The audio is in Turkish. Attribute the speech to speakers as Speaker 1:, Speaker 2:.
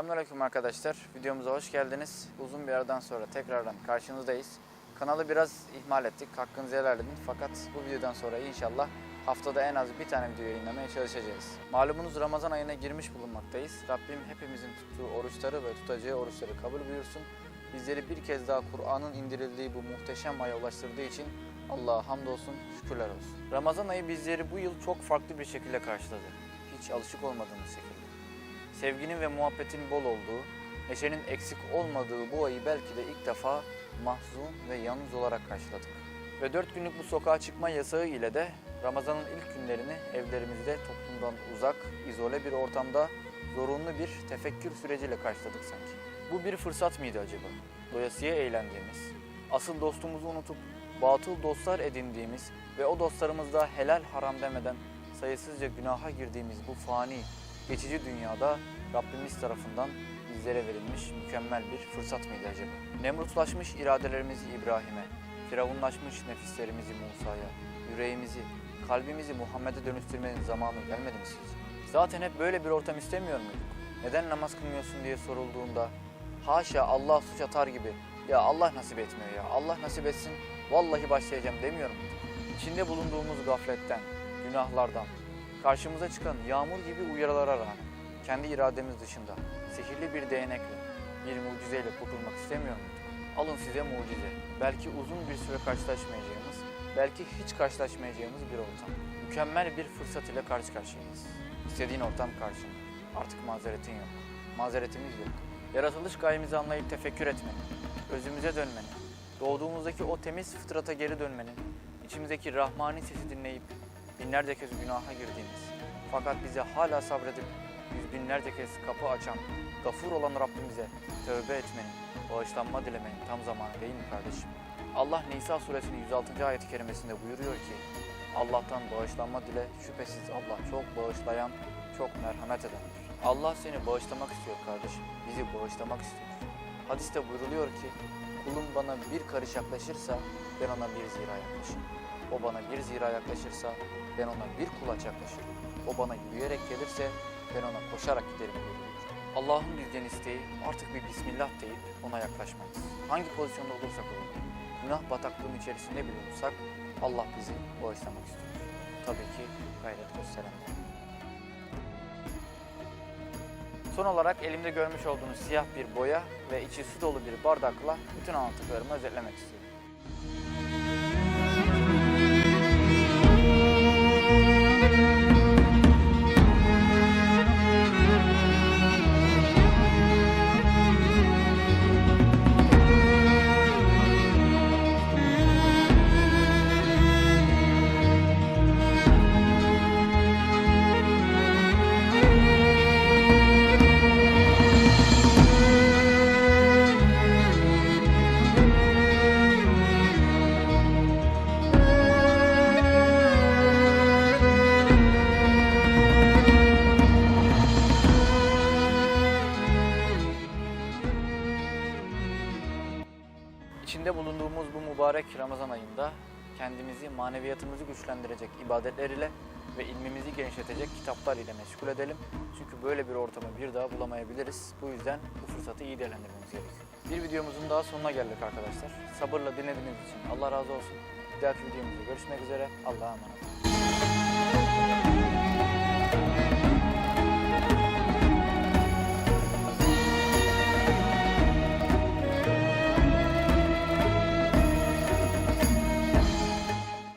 Speaker 1: Selamünaleyküm arkadaşlar. Videomuza hoş geldiniz. Uzun bir aradan sonra tekrardan karşınızdayız. Kanalı biraz ihmal ettik. Hakkınızı helal edin. Fakat bu videodan sonra inşallah haftada en az bir tane video yayınlamaya çalışacağız. Malumunuz Ramazan ayına girmiş bulunmaktayız. Rabbim hepimizin tuttuğu oruçları ve tutacağı oruçları kabul buyursun. Bizleri bir kez daha Kur'an'ın indirildiği bu muhteşem aya ulaştırdığı için Allah'a hamdolsun, şükürler olsun. Ramazan ayı bizleri bu yıl çok farklı bir şekilde karşıladı. Hiç alışık olmadığımız şekilde. Sevginin ve muhabbetin bol olduğu, neşenin eksik olmadığı bu ayı belki de ilk defa mahzun ve yalnız olarak karşıladık. Ve dört günlük bu sokağa çıkma yasağı ile de Ramazan'ın ilk günlerini evlerimizde toplumdan uzak, izole bir ortamda zorunlu bir tefekkür süreciyle karşıladık sanki. Bu bir fırsat mıydı acaba? Doyasıya eğlendiğimiz, asıl dostumuzu unutup batıl dostlar edindiğimiz ve o dostlarımızda helal haram demeden sayısızca günaha girdiğimiz bu fani, geçici dünyada Rabbimiz tarafından bizlere verilmiş mükemmel bir fırsat mıydı acaba? Nemrutlaşmış iradelerimizi İbrahim'e, firavunlaşmış nefislerimizi Musa'ya, yüreğimizi, kalbimizi Muhammed'e dönüştürmenin zamanı gelmedi mi sizce? Zaten hep böyle bir ortam istemiyor muyduk? Neden namaz kılmıyorsun diye sorulduğunda haşa Allah suç atar gibi ya Allah nasip etmiyor ya Allah nasip etsin vallahi başlayacağım demiyor muyduk? İçinde bulunduğumuz gafletten, günahlardan, karşımıza çıkan yağmur gibi uyarılara rağmen kendi irademiz dışında sihirli bir değnekle, bir mucizeyle kurtulmak istemiyor muyduk? Alın size mucize. Belki uzun bir süre karşılaşmayacağımız, belki hiç karşılaşmayacağımız bir ortam. Mükemmel bir fırsat ile karşı karşıyayız. İstediğin ortam karşında. Artık mazeretin yok. Mazeretimiz yok. Yaratılış gayemizi anlayıp tefekkür etmenin, özümüze dönmenin, doğduğumuzdaki o temiz fıtrata geri dönmenin, içimizdeki rahmani sesi dinleyip binlerce kez günaha girdiğimiz, fakat bize hala sabredip yüz binlerce kez kapı açan, gafur olan Rabbimize tövbe etmenin, bağışlanma dilemenin tam zamanı değil mi kardeşim? Allah Nisa suresinin 106. ayet-i kerimesinde buyuruyor ki, Allah'tan bağışlanma dile, şüphesiz Allah çok bağışlayan, çok merhamet edendir. Allah seni bağışlamak istiyor kardeşim, bizi bağışlamak istiyor. Hadiste buyruluyor ki, kulum bana bir karış yaklaşırsa ben ona bir zira yaklaşırım. O bana bir zira yaklaşırsa ben ona bir kulaç yaklaşırım. O bana yürüyerek gelirse ben ona koşarak giderim buyuruyor. Allah'ın bizden isteği artık bir Bismillah deyip ona yaklaşmamız. Hangi pozisyonda olursak olalım, günah bataklığının içerisinde bile olursak Allah bizi bağışlamak istiyor. Tabii ki gayret gösterenler. Son olarak elimde görmüş olduğunuz siyah bir boya ve içi su dolu bir bardakla bütün anlattıklarımı özetlemek istiyorum. İçinde bulunduğumuz bu mübarek Ramazan ayında kendimizi, maneviyatımızı güçlendirecek ibadetler ile ve ilmimizi genişletecek kitaplar ile meşgul edelim. Çünkü böyle bir ortamı bir daha bulamayabiliriz. Bu yüzden bu fırsatı iyi değerlendirmemiz gerekiyor. Bir videomuzun daha sonuna geldik arkadaşlar. Sabırla dinlediğiniz için Allah razı olsun. Bir dahaki videomuzda görüşmek üzere. Allah'a emanet olun.